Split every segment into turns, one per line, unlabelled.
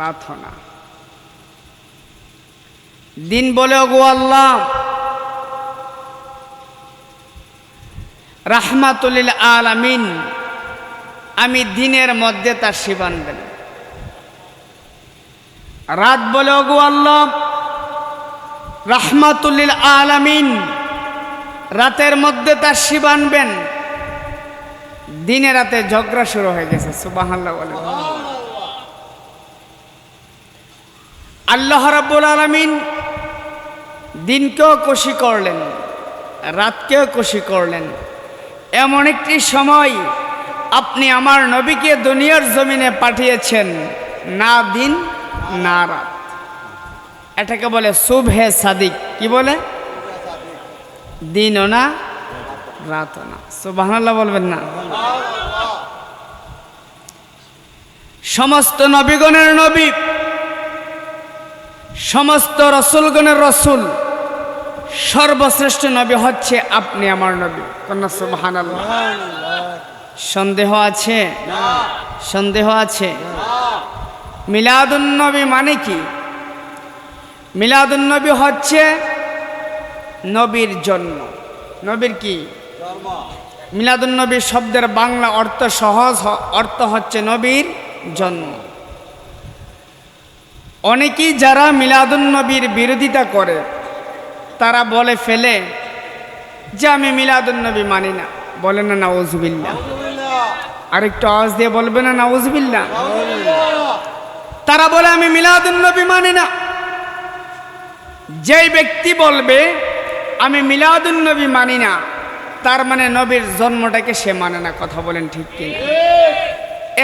রাত না দিন বলে গো আল্লাহ, রাহমাতুলিল আলামিন, আমি দিনের মধ্যে তার শিবানবেন রাত বলে গো আল্লাহ রাহমাতুল্লিল আলামিন, রাতের মধ্যে তার শিবানবেন দিনে। রাতে ঝগড়া শুরু হয়ে গেছে সুবাহাল্লাহ বলে। আল্লাহ রাব্বুল আলামিন দিনকেও খুশি করলেন, রাতকেও খুশি করলেন। এমন একটি সময় আপনি আমার নবীকে দুনিয়ার জমিনে পাঠিয়েছেন, না দিন, না রাত। এটাকে বলে শুভে সাদিক। কি বলে? দিনও না, রাতও না। সুবহানাল্লাহ বলবেন না? সমস্ত নবীগণের নবী সমস্ত রসুলগণের রসুল, সর্বশ্রেষ্ঠ নবী হচ্ছে আপনি আমার নবী। কন্যা সুবহান সন্দেহ আছে? সন্দেহ আছে? মিলাদুন নবী মানে কি? মিলাদুন নবী হচ্ছে নবীর জন্ম। নবীর কি? মিলাদুন নবী শব্দের বাংলা অর্থ সহজ অর্থ হচ্ছে নবীর জন্ম। অনেকেই যারা মিলাদুন নবীর বিরোধিতা করে, তারা বলে ফেলে যে আমি মিলাদুন নবী মানি না। বলে না না নাউজবিল্লা আরেকটু আওয়াজ দিয়ে বলবে না না নাউজবিল্লা তারা বলে, আমি মিলাদুন নবী মানি না। যেই ব্যক্তি বলবে, আমি মিলাদুন নবী মানি না, তার মানে নবীর জন্মটাকে সে মানে না, কথা বলেন ঠিক কিনা।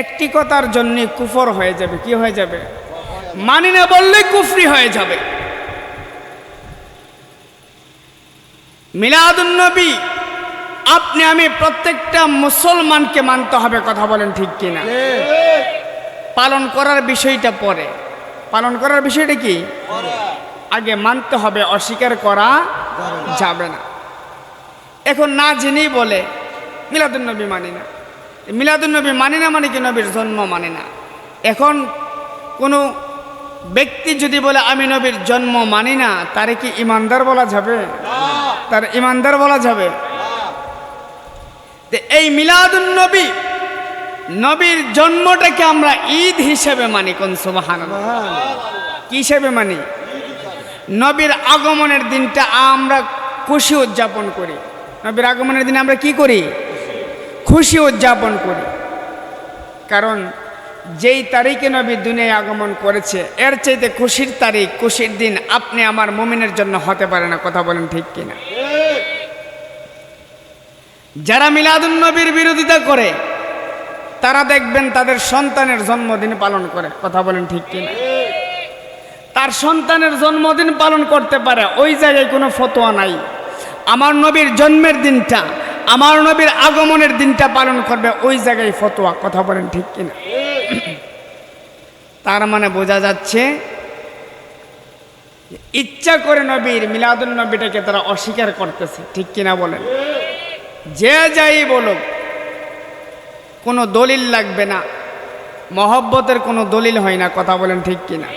একটি কথার জন্য কুফর হয়ে যাবে, কি হয়ে যাবে? মানি না বললে কুফরি হয়ে যাবে। মিলাদুন নবী, আপনি আমি প্রত্যেকটা মুসলমানকে মানতে হবে, কথা বলেন ঠিক কিনা? পালন করার বিষয়টা পরে। পালন করার বিষয়টা কি? আগে মানতে হবে, অস্বীকার করা যাবে না। এখন না জেনেই বলে মিলাদুন্নবী মানি না। মিলাদুন্নবী মানি না মানে কি নবীর জন্ম মানে না। এখন কোনো ব্যক্তি যদি বলে, আমি নবীর জন্ম মানি না, তারে কি ইমানদার বলা যাবে? তার ইমানদার বলা যাবে? এই মিলাদুন নবী, নবীর জন্মটাকে আমরা ঈদ হিসেবে মানি কোন সুবাহান কি হিসেবে মানি? নবীর আগমনের দিনটা আমরা খুশি উদযাপন করি। নবীর আগমনের দিনে আমরা কি করি? খুশি উদযাপন করি। কারণ যেই তারিখে নবী দুনিয়ায় আগমন করেছে, এর চাইতে খুশির তারিখ, খুশির দিন আপনি আমার মুমিনের জন্য হতে পারে না, কথা বলেন ঠিক কিনা? যারা মিলাদুন নবীর বিরোধিতা করে, তারা দেখবেন তাদের সন্তানের জন্মদিন পালন করে, কথা বলেন ঠিক কিনা? তার সন্তানের জন্মদিন পালন করতে পারে, ওই জায়গায় কোনো ফতোয়া নাই। আমার নবীর জন্মের দিনটা, আমার নবীর আগমনের দিনটা পালন করবে, ওই জায়গায় ফতোয়া, কথা বলেন ঠিক কিনা? তার মানে বোঝা যাচ্ছে, ইচ্ছা করে নবীর মিলাদুল নবীটাকে তারা অস্বীকার করতেছে। ঠিক কিনা বলেন? যে যাই বলুক, কোনো দলিল লাগবে না। মহব্বতের কোনো দলিল হয় না, কথা বলেন ঠিক কিনা?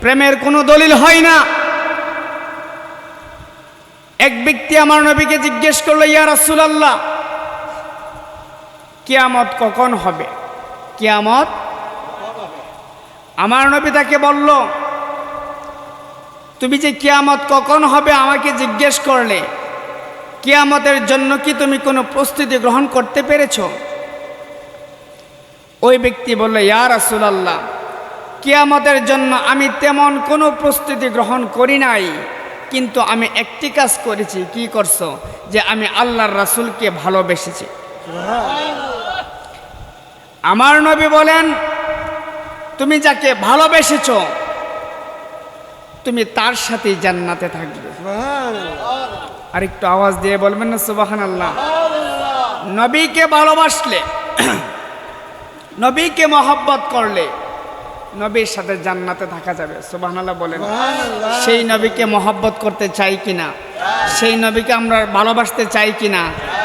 প্রেমের কোনো দলিল হয় না। এক ব্যক্তি আমার নবীকে জিজ্ঞেস করল, ইয়া রাসূলুল্লাহ, কিয়ামত কখন হবে? কিয়ামত আমার নবী তাকে বলল, তুমি যে কিয়ামত কখন হবে আমাকে জিজ্ঞেস করলে, কিয়ামতের জন্য কি তুমি কোনো প্রস্তুতি গ্রহণ করতে পেরেছ? ওই ব্যক্তি বলল, ইয়া রাসূলুল্লাহ, কিয়ামতের জন্য আমি তেমন কোনো প্রস্তুতি গ্রহণ করি নাই, কিন্তু আমি একটি কাজ করেছি। কি করছ? যে আমি আল্লাহর রাসূলকে ভালোবেসেছি। আমার নবী বলেন তুমি যাকে ভালোবেসেছ তুমি তার সাথেই জান্নাতে থাকবে। আর একটু আওয়াজ দিয়ে বলবেন না সুবাহান আল্লাহ নবীকে ভালোবাসলে নবীকে মহব্বত করলে নবীর সাথে জান্নাতে থাকা যাবে। সুবহানাল্লাহ বলেন। সেই নবীকে মহব্বত করতে চাই কিনা? সেই নবীকে আমরা ভালোবাসতে চাই কিনা?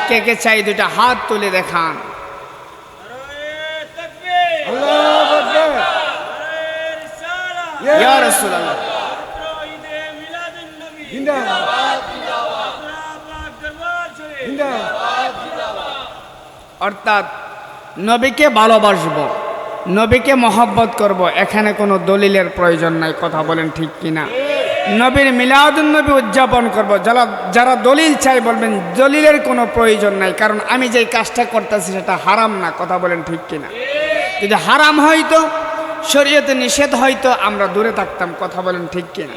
কে কে চাই? দুটা হাত তুলে দেখান ইয়া রাসূলুল্লাহ
ঈদে মিলাদুন নবী
জিন্দাবাদ
পাক দরবার
অর্থাৎ নবীকে ভালোবাসবো নবীকে মহব্বত করব এখানে কোনো দলিলের প্রয়োজন নাই কথা বলেন ঠিক কিনা? নবীর মিলাদুন নবী উদযাপন করব যারা যারা দলিল চাই বলবেন দলিলের কোনো প্রয়োজন নাই কারণ আমি যেই কাজটা করতেছি সেটা হারাম না কথা বলেন ঠিক কিনা? যদি হারাম হয়তো শরীয়তে নিষেধ হয়তো আমরা দূরে থাকতাম, কথা বলেন ঠিক কিনা?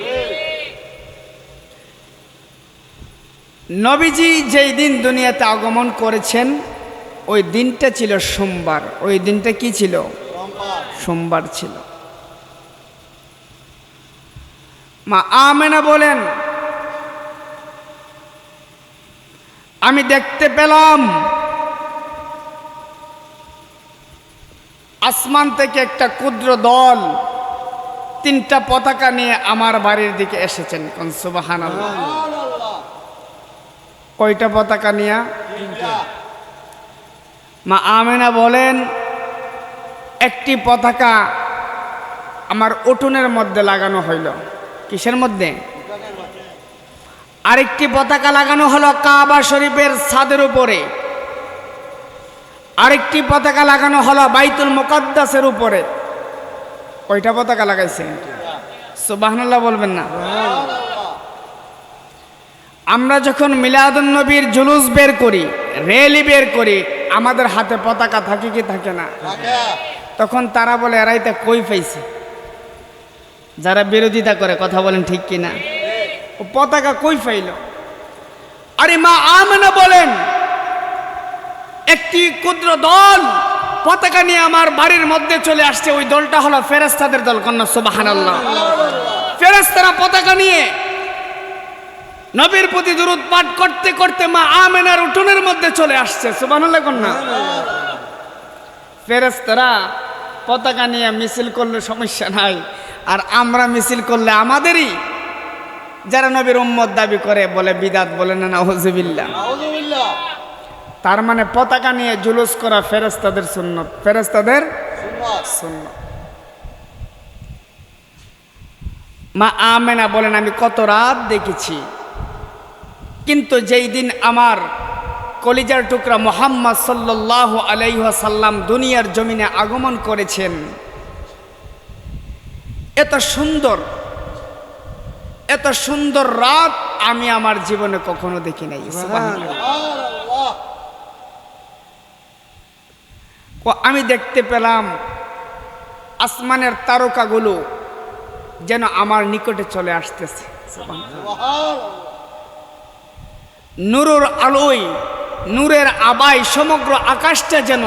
নবীজি যেই দিন দুনিয়াতে আগমন করেছেন, ওই দিনটা ছিল সোমবার। ওই দিনটা কি ছিল? সোমবার ছিল। মা আমেনা বলেন, আমি দেখতে পেলাম আসমান থেকে একটা ক্ষুদ্র দল তিনটা পতাকা নিয়ে আমার বাড়ির দিকে এসেছেন কোন সুবাহান কয়টা পতাকা নিয়ে? মা আমেনা বলেন একটি পতাকা আমার উঠোনের মধ্যে লাগানো হইল। কিসের মধ্যে। আরেকটি পতাকা লাগানো হলো কাবা শরীফের ছাদের উপরে। আরেকটি পতাকা লাগানো হলো বাইতুল মুকদ্দাসের উপরে। কয়টা পতাকা লাগাইছে সুবাহনাল্লাহ বলবেন না? আমরা যখন মিলাদুন নবীর জুলুস বের করি রেলি বের করি আমাদের হাতে পতাকা থাকে কি থাকে না? তখন তারা বলে এরাই তা কই পাইছে? যারা বিরোধিতা করে কথা বলেন ঠিক কি না ও পতাকা কই পাইল? আরে মা আমেনা বলেন একটি ক্ষুদ্র দল পতাকা নিয়ে আমার বাড়ির মধ্যে চলে আসছে। ওই দলটা হলো ফেরেস্তাদের দল, কন্যা সুবাহান ফেরেস্তারা পতাকা নিয়ে নবীর প্রতি দুরুদ পাঠ করতে করতে মা আমেনার উঠোনের মধ্যে চলে আসছে। সুবহানাল্লাহ, কন্যা। ফেরেস্তারা পতাকা নিয়ে মিছিল করলে সমস্যা নাই, আর আমরা মিছিল করলে আমাদেরই যারা নবীর উম্মত দাবি করে বলে বিদাত বলে না
আউযুবিল্লাহ
তার মানে পতাকা নিয়ে জুলুস করা ফেরেস্তাদের সুন্নত। ফেরেস্তাদের
সুন্নাত।
মা আমেনা বলেন, আমি কত রাত দেখেছি। কিন্তু যেই দিন আমার কলিজার টুকরা মোহাম্মদ সাল্লাহ আলাইসাল্লাম দুনিয়ার জমিনে আগমন করেছেন, এত সুন্দর এত সুন্দর রাত আমি আমার জীবনে কখনো দেখি নাই। আমি দেখতে পেলাম আসমানের তারকাগুলো যেন আমার নিকটে চলে আসতেছে। নূরের আলোয়, নূরের আবায় সমগ্র আকাশটা যেন,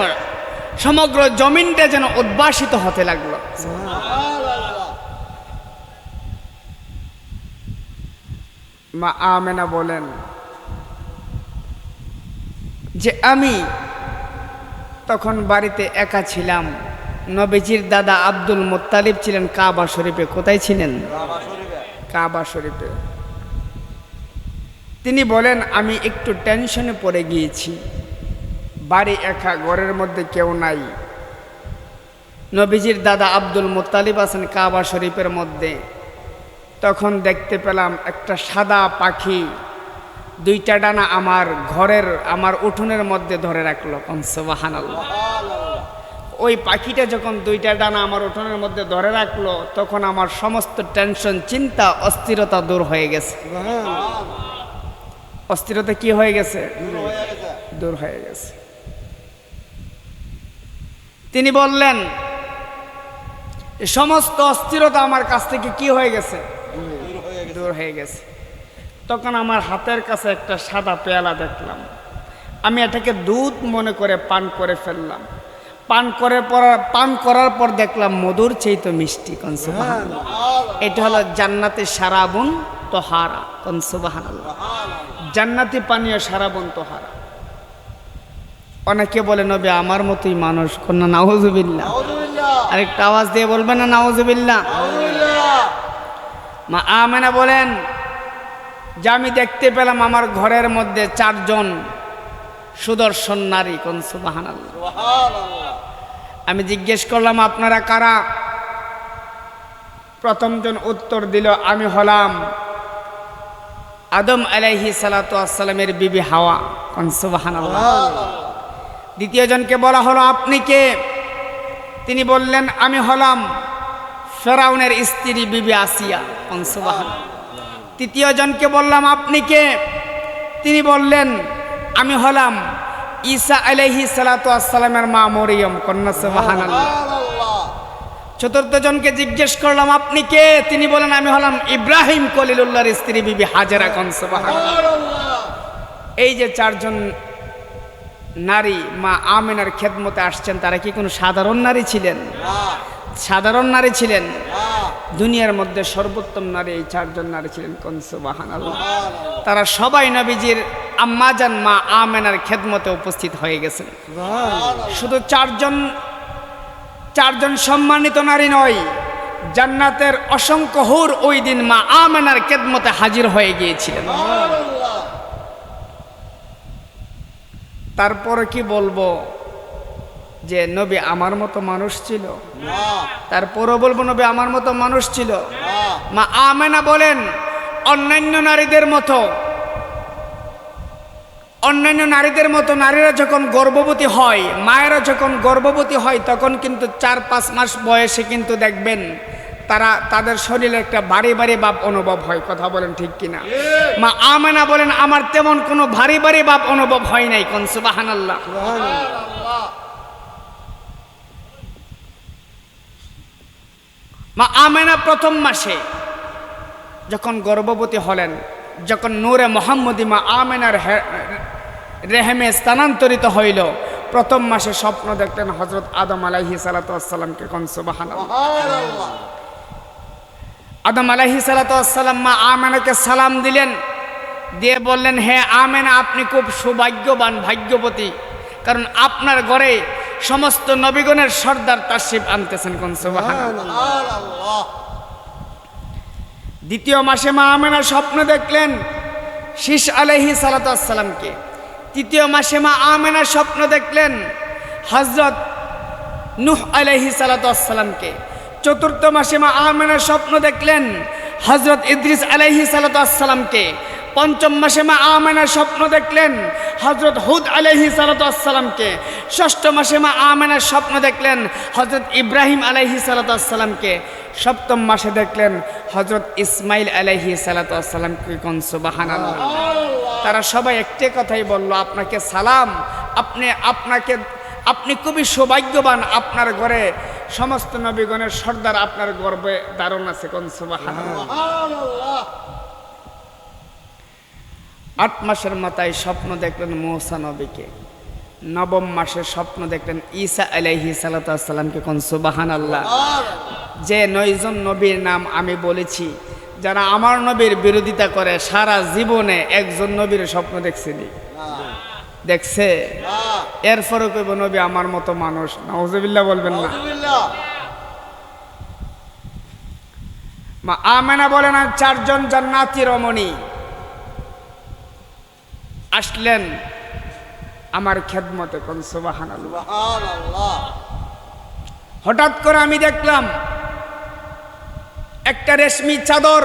সমগ্র জমিনটা যেন উদ্ভাসিত হতে লাগল। মা আমেনা বলেন যে আমি তখন বাড়িতে একা ছিলাম। নবীজির দাদা আব্দুল মোত্তালিব ছিলেন কাবা শরীফে। কোথায় ছিলেন?
কাবা শরীফে।
তিনি বলেন, আমি একটু টেনশনে পড়ে গিয়েছি। বাড়ি একা, ঘরের মধ্যে কেউ নাই। নবীজির দাদা আব্দুল মোত্তালিব আছেন কাবা শরীফের মধ্যে। তখন দেখতে পেলাম একটা সাদা পাখি দুইটা ডানা আমার ঘরের আমার উঠোনের মধ্যে ধরে রাখল। কনসবাহান ওই পাখিটা যখন দুইটা ডানা আমার উঠোনের মধ্যে ধরে রাখল তখন আমার সমস্ত টেনশন চিন্তা অস্থিরতা দূর হয়ে গেছে। অস্থিরতা কি হয়ে গেছে? দূর হয়ে গেছে। তিনি বললেন সমস্ত অস্থিরতা আমার কাছ থেকে কি হয়ে গেছে।
দূর হয়ে গেছে।
তখন আমার হাতের কাছে একটা সাদা পেয়ালা দেখলাম। আমি এটাকে দুধ মনে করে পান করে ফেললাম। পান করে পর পান করার পর দেখলাম মধুর চেয়ে মিষ্টি কনসুবাহান এটা হলো জান্নাতের সারাবন তোহারা কনসুবাহান জান্নাতি পানীয় সারাবন তোহারা। অনেকে বলে নবী আমার মতোই মানুষ। কন্যা
আউযুবিল্লাহ
আরেকটা আওয়াজ দিয়ে বলবে না
আউযুবিল্লাহ
মা আমেনা বলেন যে আমি দেখতে পেলাম আমার ঘরের মধ্যে চারজন সুদর্শন নারী কোন সুবাহান আমি জিজ্ঞেস করলাম আপনারা কারা? প্রথমজন উত্তর দিল আমি হলাম আদম আলাইহি সালাতু আসসালামের বিবি হাওয়া কনসুবাহান দ্বিতীয় জনকে বলা হলো আপনি কে? তিনি বললেন আমি হলাম ফেরাউনের স্ত্রী বিবি আসিয়া কনসুবাহান তৃতীয় জনকে বললাম আপনি কে? তিনি বললেন আমি হলাম ঈসা আলাইহি সালাতু আসসালামের মা মরিয়ম কন্যা
আল্লাহ
চতুর্থ জনকে জিজ্ঞেস করলাম আপনি কে? তিনি বলেন আমি হলাম ইব্রাহিম কলিলুল্লাহর স্ত্রী বিবি হাজেরা কনসবাহান এই যে চারজন নারী মা আমেনার খেদমতে আসছেন তারা কি কোনো সাধারণ নারী ছিলেন? সাধারণ নারী ছিলেন? দুনিয়ার মধ্যে সর্বোত্তম নারী এই চারজন নারী ছিলেন কনসবাহান তারা সবাই নবীজির আম্মাজান মা আমেনার খেদমতে উপস্থিত হয়ে গেছেন। শুধু চারজন চারজন সম্মানিত নারী নয় জান্নাতের অসংখ্য হুর ওই দিন মা আমেনার খেদমতে হাজির হয়ে গিয়েছিলেন। তারপরে কি বলব? যে নবী আমার মতো মানুষ ছিল। তারপরও বলব নবী আমার মতো মানুষ ছিল। মা আমেনা বলেন অন্যান্য নারীদের মতো। অন্যান্য নারীদের মতো নারীরা যখন গর্ভবতী হয় মায়েরা যখন গর্ভবতী হয় তখন কিন্তু চার পাঁচ মাস বয়সে কিন্তু দেখবেন তারা তাদের শরীরে একটা ভারী ভারী বাপ অনুভব হয় কথা বলেন ঠিক কিনা। মা আমেনা বলেন আমার তেমন কোনো ভারী ভারী ভাব অনুভব হয় নাই কোন সুবাহান আল্লাহ আমেনা প্রথম মাসে যখন গর্ভবতী হলেন, যখন নূরে মোহাম্মদী মা আমেনার রেহেমে স্থানান্তরিত হইল, প্রথম মাসে স্বপ্ন দেখলেন হজরত আদম আলাহি সালাতামকে কনসবাহান আদম আলাহি সালাতাম মা আমেনাকে সালাম দিলেন, দিয়ে বললেন, হে আমেনা, আপনি খুব সৌভাগ্যবান, ভাগ্যবতী। কারণ আপনার ঘরে সমস্ত নবীগণের সর্দার তাশিফ আনতেছেন কনসবাহান দ্বিতীয় মাসে মা আমেনা স্বপ্ন দেখলেন শীষ আলহি সালাতামকে তৃতীয় মাসে মা আমেনা স্বপ্ন দেখলেন হজরত নুহ আলহি সালাতামকে চতুর্থ মাসে মা আমেনা স্বপ্ন দেখলেন হজরত ইদ্রিস আলহি সালাতামকে পঞ্চম মাসে মা আমেনা স্বপ্ন দেখলেন হজরত হুদ আলহি সালাতামকে ষষ্ঠ মাসে মা আমেনা স্বপ্ন দেখলেন হজরত ইব্রাহিম আলহি সালাতামকে সপ্তম মাসে দেখলেন হজরত ইসমাইল আলহি সালাতামকে কোন সুবাহান তারা সবাই একটি কথাই বলল, আপনাকে সালাম, আপনি, আপনাকে, আপনি খুবই সৌভাগ্যবান আপনার ঘরে সমস্ত নবীগণের সর্দার আপনার গর্বে দারুণ আছে কোন সুবাহান আট মাসের মাথায় স্বপ্ন দেখলেন মৌসা নবীকে। নবম মাসে স্বপ্ন দেখলেন ঈসা আলাইহি সালাতামকে কোন সুবাহান আল্লাহ যে নয়জন নবীর নাম আমি বলেছি যারা আমার নবীর বিরোধিতা করে সারা জীবনে একজন নবীর স্বপ্ন দেখছেনি। দেখছে? এরপরে কইব নবী আমার মতো মানুষ। নওয়াজবিল্লাহ বলবেন না। মা আমেনা বলেন আর চারজন জান্নাতি রমণী। আসলেন আমার খেদমতে কোন সুবাহান হঠাৎ করে আমি দেখলাম একটা রেশমি চাদর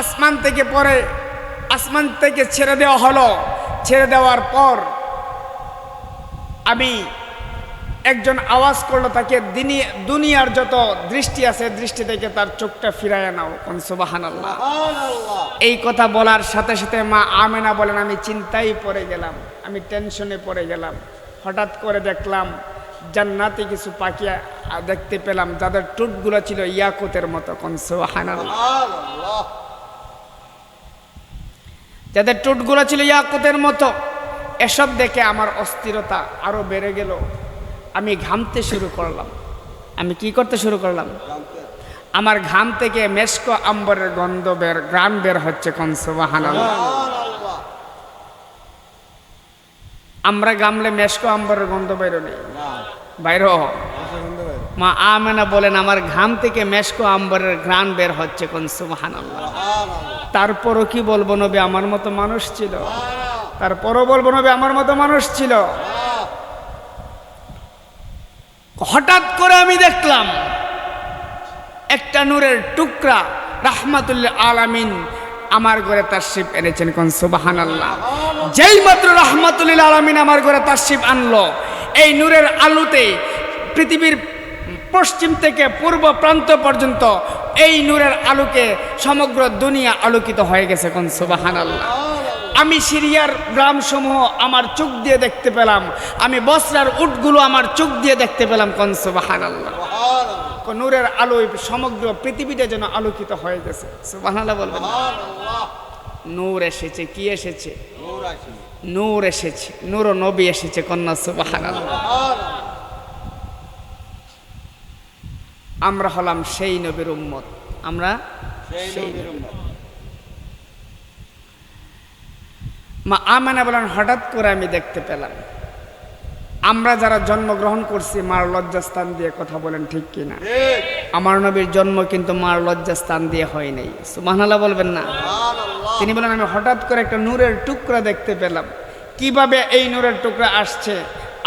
আসমান থেকে পরে আসমান থেকে ছেড়ে দেওয়া হলো। ছেড়ে দেওয়ার পর আমি একজন আওয়াজ করল তাকে দিনি- দুনিয়ার যত দৃষ্টি আছে দৃষ্টি থেকে তার চোখটা ফিরায় নাও। কোন সুবাহান আল্লাহ এই কথা বলার সাথে সাথে মা আমেনা বলেন আমি চিন্তায় পড়ে গেলাম আমি টেনশনে পড়ে গেলাম। হঠাৎ করে দেখলাম জান্নাতে কিছু পাখি দেখতে পেলাম যাদের টুটগুলো ছিল ইয়াকুতের মতো কোন সুবাহান আল্লাহ যাদের টুটগুলো ছিল ইয়াকুতের মতো এসব দেখে আমার অস্থিরতা আরও বেড়ে গেল। আমি ঘামতে শুরু করলাম। আমি কি করতে শুরু করলাম? আমার ঘাম থেকে মেশকো আম্বরের গন্ধ বের গ্রাম বের হচ্ছে কনসবাহান আমরা গামলে মেশকো আম্বরের গন্ধ বাইর হ। মা আমেনা বলেন, আমার ঘাম থেকে মেশকো আম্বরের গ্রাম বের হচ্ছে কনসবাহান তারপরও কি বলব, নবী আমার মতো মানুষ ছিল। তারপরও বলব, নবী আমার মতো মানুষ ছিল। হঠাৎ করে আমি দেখলাম একটা নূরের টুকরা রাহমাতুল্লাহ আলামিন আমার ঘরে তাশরিফ এনেছেন কোন সুবাহান আল্লাহ যেই মাত্র রাহমাতুল্লাহ আলামিন আমার ঘরে তাশরিফ আনলো, এই নূরের আলোতে পৃথিবীর পশ্চিম থেকে পূর্ব প্রান্ত পর্যন্ত এই নূরের আলোকে সমগ্র দুনিয়া আলোকিত হয়ে গেছে কোন সুবাহান আল্লাহ আমি সিরিয়ার গ্রামসমূহ আমার চোখ দিয়ে দেখতে পেলাম। আমি বসরার উটগুলো আমার চোখ দিয়ে দেখতে পেলাম। কোন সুবাহান আল্লাহ নূরের আলোয় সমগ্র পৃথিবীটা যেন আলোকিত হয়ে গেছে। সুবহানাল্লাহ বলবেন নূর এসেছে। কি এসেছে?
নূর
এসেছে। নূর ও নবী এসেছে। কন্যা সুবহানাল্লাহ।
সুবহানাল্লাহ।
আমরা হলাম সেই নবীর উম্মত। আমরা
সেই নবীর উম্মত।
মা আমেনা বলেন হঠাৎ করে আমি দেখতে পেলাম। আমরা যারা জন্মগ্রহণ করছি মার লজ্জাস্থান দিয়ে কথা বলেন ঠিক কিনা? আমার নবীর জন্ম কিন্তু মার লজ্জাস্থান দিয়ে হয় নাই। সুবহানাল্লাহ বলবেন না? তিনি বলেন আমি হঠাৎ করে একটা নূরের টুকরা দেখতে পেলাম। কীভাবে এই নূরের টুকরা আসছে?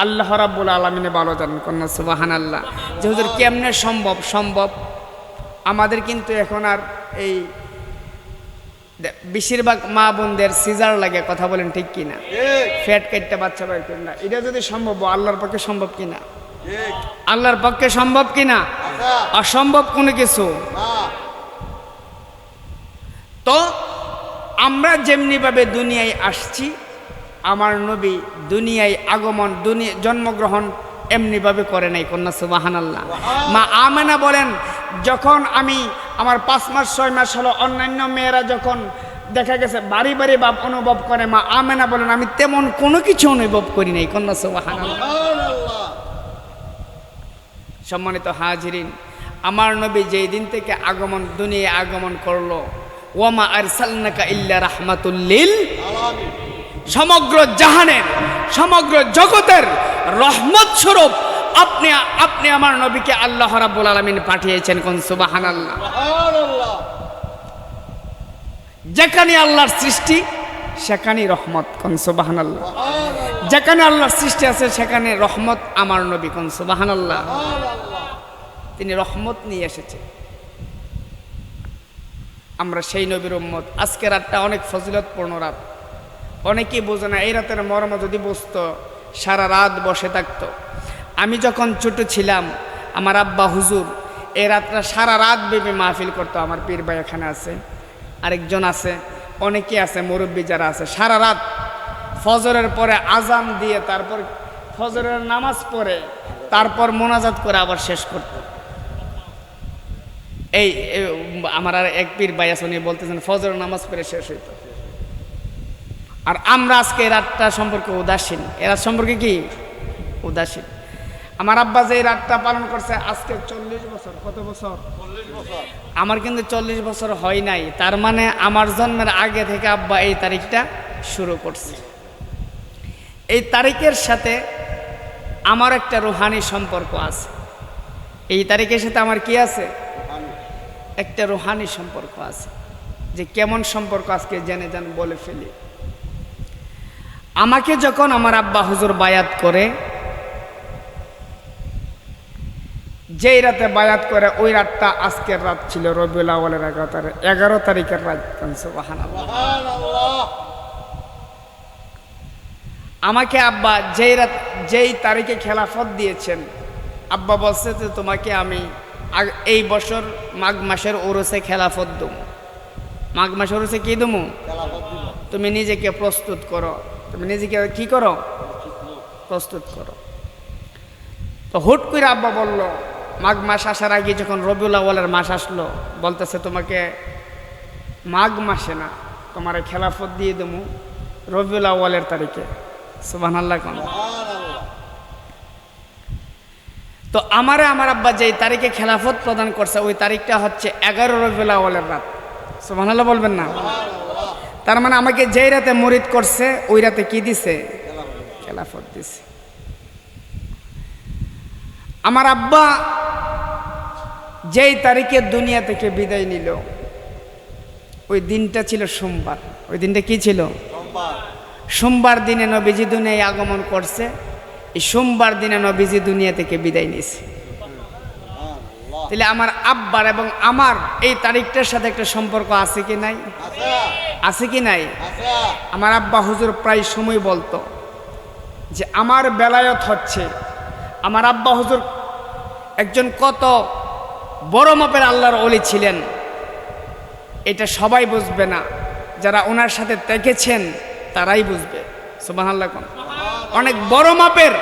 আল্লাহ রাব্বুল আলমিনে ভালো জানেন কন্যা সুবাহান আল্লাহ যে হুজুর কেমনে সম্ভব? সম্ভব? আমাদের কিন্তু এখন আর এই বেশিরভাগ মা বোনদের সিজার লাগে কথা বলেন ঠিক কিনা? ফ্যাট কেটে বাচ্চা বাইর করেন না। এটা যদি সম্ভব আল্লাহর পক্ষে সম্ভব কিনা? আল্লাহর পক্ষে সম্ভব কিনা?
আচ্ছা।
অসম্ভব কোনো কিছু। তো আমরা যেমনিভাবে দুনিয়ায় আসছি আমার নবী দুনিয়ায় আগমন দুনিয়া জন্মগ্রহণ এমনিভাবে করে নাই কন্যা সুবাহান আল্লাহ মা আমেনা বলেন যখন আমি আমার পাঁচ মাস ছয় মাস হলো অন্যান্য মেয়েরা যখন দেখা গেছে বাড়ি বাড়ি ভাব অনুভব করে মা আমেনা বলেন আমি তেমন কোনো কিছু অনুভব করি নাই কন্যা
সুবহানাল্লাহ।
সম্মানিত হাজিরিন আমার নবী যেই দিন থেকে আগমন দুনিয়ায় আগমন করল ওয়ামা আরসালনাকা ইল্লা রাহমাতুল্লিল সমগ্র জাহানের সমগ্র জগতের রহমত স্বরূপ আপনি আপনি আমার নবীকে আল্লাহ রাব্বুল আলামিন পাঠিয়েছেন কোন? সুবহানাল্লাহ।
সুবহানাল্লাহ।
যেখানে আল্লাহর সৃষ্টি সেখানেই রহমত কোন? সুবহানাল্লাহ।
সুবহানাল্লাহ।
যেখানে আল্লাহর সৃষ্টি আছে সেখানে রহমত আমার নবী কোন? সুবহানাল্লাহ।
সুবহানাল্লাহ।
তিনি রহমত নিয়ে এসেছে। আমরা সেই নবীর উম্মত। আজকে রাতটা অনেক ফজিলতপূর্ণ রাত। অনেকেই বোঝে না এই রাতের মর্ম যদি বুঝতো সারা রাত বসে থাকতো। আমি যখন ছোট ছিলাম, আমার আব্বা হুজুর এই রাতটা সারা রাত ভেবে মাহফিল করতো, আমার পীর ভাই এখানে আছে, আরেকজন আছে, অনেকে আছে, মুরব্বী যারা আছে, সারা রাত ফজরের পরে আজান দিয়ে, তারপর ফজরের নামাজ পড়ে, তারপর মোনাজাত করে আবার শেষ করতো। এই আমার আর এক পীর ভাই আছে, উনি বলতেছেন, ফজরের নামাজ পড়ে শেষ হইতো। আর আমরা আজকে এই রাতটা সম্পর্কে উদাসীন। এ রাত সম্পর্কে কি? উদাসীন। আমার আব্বা যে রাতটা পালন করছে আজকে চল্লিশ বছর। কত বছর?
বছর।
আমার কিন্তু চল্লিশ বছর হয় নাই। তার মানে আমার জন্মের আগে থেকে আব্বা এই তারিখটা শুরু করছে। এই তারিখের সাথে আমার একটা রুহানি সম্পর্ক আছে। এই তারিখের সাথে আমার কি আছে? একটা রুহানি সম্পর্ক আছে। যে কেমন সম্পর্ক আজকে জেনে যান বলে ফেলি। আমাকে যখন আমার আব্বা হুজুর বায়াত করে যেই রাতে বায়াত করে ওই রাতটা আজকের রাত ছিল রবিউল আওয়ালের এগারো তারিখ এগারো তারিখের রাত। আমাকে আব্বা যেই রাত যেই তারিখে খেলাফত দিয়েছেন আব্বা বলছে যে তোমাকে আমি এই বছর মাঘ মাসের ওরসে খেলাফত দেবো মাঘ মাসের ওরসে কি দেবো। তুমি নিজেকে প্রস্তুত করো। তুমি নিজেকে কি করো। প্রস্তুত করো। তো হুট করে আব্বা বলল মাঘ মাস আসার আগে যখন রবিউল আওয়ালের মাস আসলো, বলতেছে তোমাকে মাঘ মাসে না, তোমার খেলাফত দিয়ে দেবো রবিউল আওয়ালের তারিখে। সুবাহ আল্লাহ তো আমারে আমার আব্বা যেই তারিখে খেলাফত প্রদান করছে, ওই তারিখটা হচ্ছে এগারো রবিউল আওয়ালের রাত। সুবাহ বলবেন না? তার মানে আমাকে যেই রাতে মরিদ করছে, ওই রাতে কি দিছে?
খেলাফত
দিছে। আমার আব্বা যেই তারিখে দুনিয়া থেকে বিদায় নিল ওই দিনটা ছিল সোমবার। ওই দিনটা কি ছিল?
সোমবার।
দিনে নবীজি দুনিয়ায় আগমন করছে এই সোমবার দিনে নবীজি দুনিয়া থেকে বিদায় নিছে
সুবহানাল্লাহ।
তাহলে আমার আব্বার এবং আমার এই তারিখটার সাথে একটা সম্পর্ক আছে কি নাই?
আছে।
কি নাই? আমার আব্বা হুজুর প্রায় সময় বলতো যে আমার বেলায়ত হচ্ছে। আমার আব্বা হুজুর একজন কত বড় মাপের আল্লাহর অলি ছিলেন, এটা সবাই বুঝবে না। যারা ওনার সাথে দেখেছেন, তারাই বুঝবে। সুবাহ আল্লাহ অনেক বড় মাপের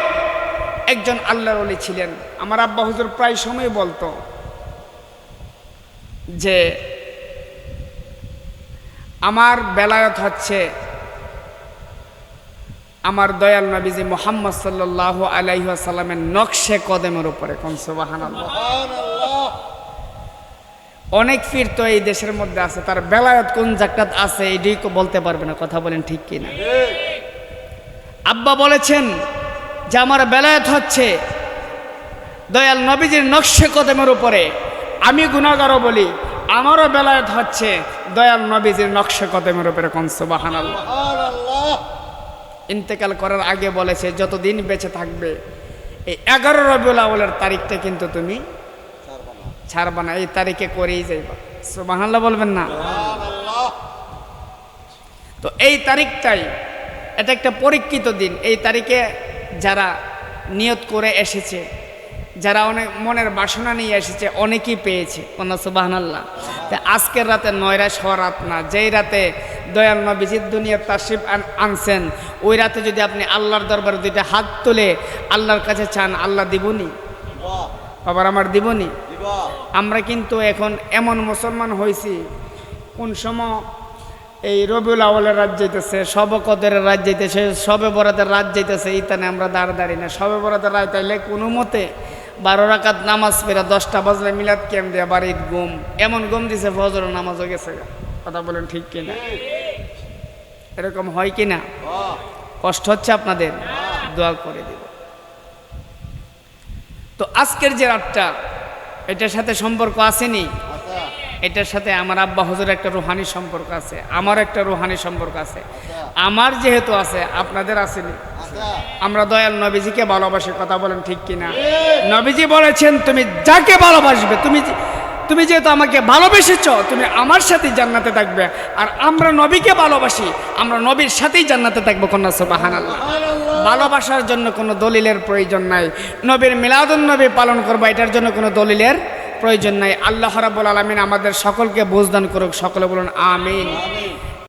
একজন আল্লাহর অলি ছিলেন। আমার আব্বা হুজুর প্রায় সময় বলতো যে, আমার বেলায়ত হচ্ছে আমার দয়াল নবীজি মোহাম্মদ সাল্লাহ আলাইসাল্লামের নকশে কদমের উপরে কনসবাহান অনেক ফির তো এই দেশের মধ্যে আছে তার বেলায়ত কোন জায়গাত আছে এটাই বলতে পারবে না কথা বলেন ঠিক কিনা? আব্বা বলেছেন যে আমার বেলায়ত হচ্ছে দয়াল নবীজির নকশে কদমের উপরে। আমি গুণাগারও বলি আমারও বেলায়ত হচ্ছে দয়াল নবীজির নকশে কদমের উপরে কনসবাহান আল্লাহ ইন্তেকাল করার আগে বলেছে, যতদিন বেঁচে থাকবে, এই এগারো রবিউল আউলের তারিখটা কিন্তু তুমি
ছাড়বা না।
এই তারিখে করেই যাইবা। সুবহানাল্লাহ বলবেন না? তো এই তারিখটাই, এটা একটা পরীক্ষিত দিন। এই তারিখে যারা নিয়ত করে এসেছে, যারা অনেক মনের বাসনা নিয়ে এসেছে, অনেকেই পেয়েছে। কোন সুবাহান্লাহ আজকের রাতে নয়রা রাত না, যেই রাতে দয়াল নবীজির দুনিয়ার তাশরিফ আন- আনছেন। ওই রাতে যদি আপনি আল্লাহর দরবারে দুইটা হাত তুলে আল্লাহর কাছে চান, আল্লাহ দিবনি?
দিবা
বাবার আমার দিবনি? আমরা কিন্তু এখন এমন মুসলমান হয়েছি কোন সময় এই রবিউল আওয়ালের রাত যাইতেছে, সব কদের রাত যাইতেছে, সবে বরাতের রাত যাইতেছে, ইতানে আমরা দাঁড় দাঁড়ি না। সবে বরাতের রাত তাইলে কোনো মতে বারো রাকাত নামাজ পেরা দশটা বাজলে মিলাদ কেম দেয়া? বাড়ির গুম এমন গুম দিছে ফজর নামাজও গেছে কথা বলেন ঠিক কিনা? এরকম হয় কিনা?
বাহ
কষ্ট হচ্ছে আপনাদের? দোয়া করে দিব। তো আজকের যে রাতটা, এটার সাথে সম্পর্ক আসেনি? এটার সাথে আমার আব্বা হুজুর একটা রুহানি সম্পর্ক আছে, আমার একটা রুহানি সম্পর্ক আছে। আমার যেহেতু আছে, আপনাদের আসেনি। আমরা দয়াল নবীজিকে ভালোবাসি, কথা বলেন ঠিক কিনা? নবীজি বলেছেন, তুমি যাকে ভালোবাসবে, তুমি তুমি যেহেতু আমাকে ভালোবেসেছ তুমি আমার সাথেই জান্নাতে থাকবে। আর আমরা নবীকে ভালোবাসি আমরা নবীর সাথেই জান্নাতে থাকব কন্যা সোবাহান আল্লাহ ভালোবাসার জন্য কোনো দলিলের প্রয়োজন নাই। নবীর মিলাদুন নবী পালন করব এটার জন্য কোনো দলিলের প্রয়োজন নাই। আল্লাহ রাবুল আলমিন আমাদের সকলকে বোঝদান করুক সকলে বলুন আমিন।